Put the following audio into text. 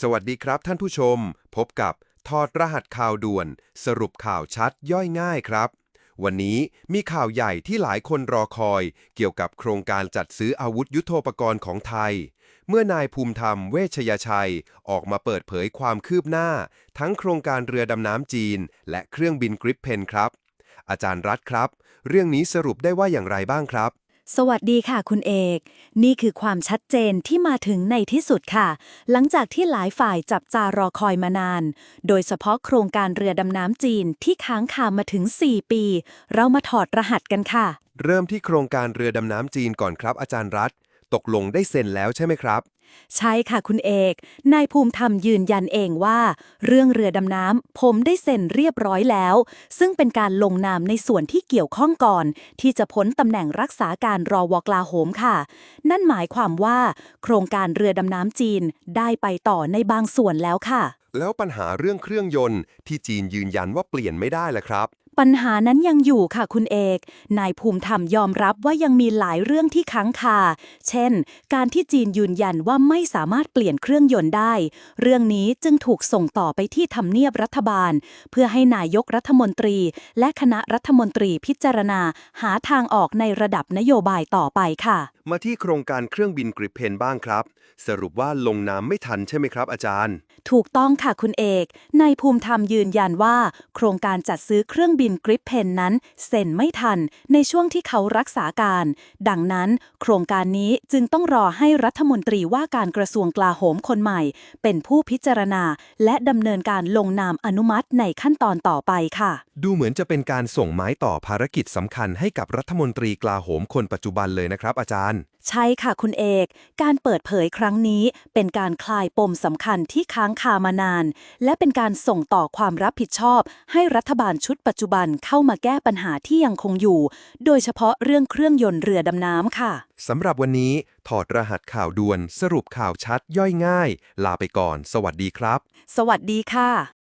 สวัสดีครับท่านผู้ชม พบกับทอดรหัสข่าวด่วน สรุปข่าวชัดย่อยง่ายครับ วันนี้มีข่าวใหญ่ที่หลายคนรอคอย เกี่ยวกับโครงการจัดซื้ออาวุธยุโทโธปกรณ์ของไทย เมื่อนายภูมิธรรมเวชยชัย ออกมาเปิดเผยความคืบหน้า ทั้งโครงการเรือดำน้ำจีน และเครื่องบินกริปเพนครับ อาจารย์รัฐครับ เรื่องนี้สรุปได้ว่าอย่างไรบ้างครับ สวัสดีค่ะคุณเอก นี่คือความชัดเจนที่มาถึงในที่สุดค่ะ หลังจากที่หลายฝ่ายจับจารอคอยมานาน โดยเฉพาะโครงการเรือดำน้ำจีนที่ค้างคามาถึง 4 ปี เรามาถอดรหัสกันค่ะ เริ่มที่โครงการเรือดำน้ำจีนก่อนครับอาจารย์รัฐ ตกลงได้เซ็นแล้วใช่ไหมครับ ใช่ค่ะคุณเอก นายภูมิธรรมยืนยันเองว่า เรื่องเรือดำน้ำผมได้เซ็นเรียบร้อยแล้ว ซึ่งเป็นการลงนามในส่วนที่เกี่ยวข้องก่อน ที่จะพ้นตำแหน่งรักษาการรอวกลาโหมค่ะ นั่นหมายความว่า โครงการเรือดำน้ำจีนได้ไปต่อในบางส่วนแล้วค่ะ แล้วปัญหาเรื่องเครื่องยนต์ที่จีนยืนยันว่าเปลี่ยนไม่ได้ล่ะครับ ปัญหานั้นยังอยู่ค่ะคุณเอก นายภูมิธรรมยอมรับว่ายังมีหลายเรื่องที่ค้างคา เช่น การที่จีนยืนยันว่าไม่สามารถเปลี่ยนเครื่องยนต์ได้ เรื่องนี้จึงถูกส่งต่อไปที่ทำเนียบรัฐบาล เพื่อให้นายกรัฐมนตรี และคณะรัฐมนตรีพิจารณา หาทางออกในระดับนโยบายต่อไปค่ะ มาที่โครงการเครื่องบินกริปเพนบ้างครับ สรุปว่าลงนามไม่ทันใช่ไหมครับอาจารย์ ถูกต้องค่ะคุณเอก นายภูมิธรรมยืนยันว่า โครงการจัดซื้อเครื่องบินกริปเพนนั้นเซ็นไม่ทันในช่วงที่เขารักษาการ ดังนั้น โครงการนี้จึงต้องรอให้รัฐมนตรีว่าการกระทรวงกลาโหมคนใหม่ เป็นผู้พิจารณา และดำเนินการลงนามอนุมัติในขั้นตอนต่อไปค่ะ ดูเหมือนจะเป็นการส่งไม้ต่อภารกิจสำคัญให้กับรัฐมนตรีกลาโหมคนปัจจุบันเลยนะครับอาจารย์ ใช่ค่ะคุณเอก การเปิดเผยครั้งนี้เป็นการคลายปมสำคัญที่ค้างคามานาน และเป็นการส่งต่อความรับผิดชอบ ให้รัฐบาลชุดปัจจุบันเข้ามาแก้ปัญหาที่ยังคงอยู่ โดยเฉพาะเรื่องเครื่องยนต์เรือดำน้ำค่ะสำหรับวันนี้ถอดรหัสข่าวด่วนสรุปข่าวชัดย่อยง่าย ลาไปก่อน สวัสดีครับ สวัสดีค่ะ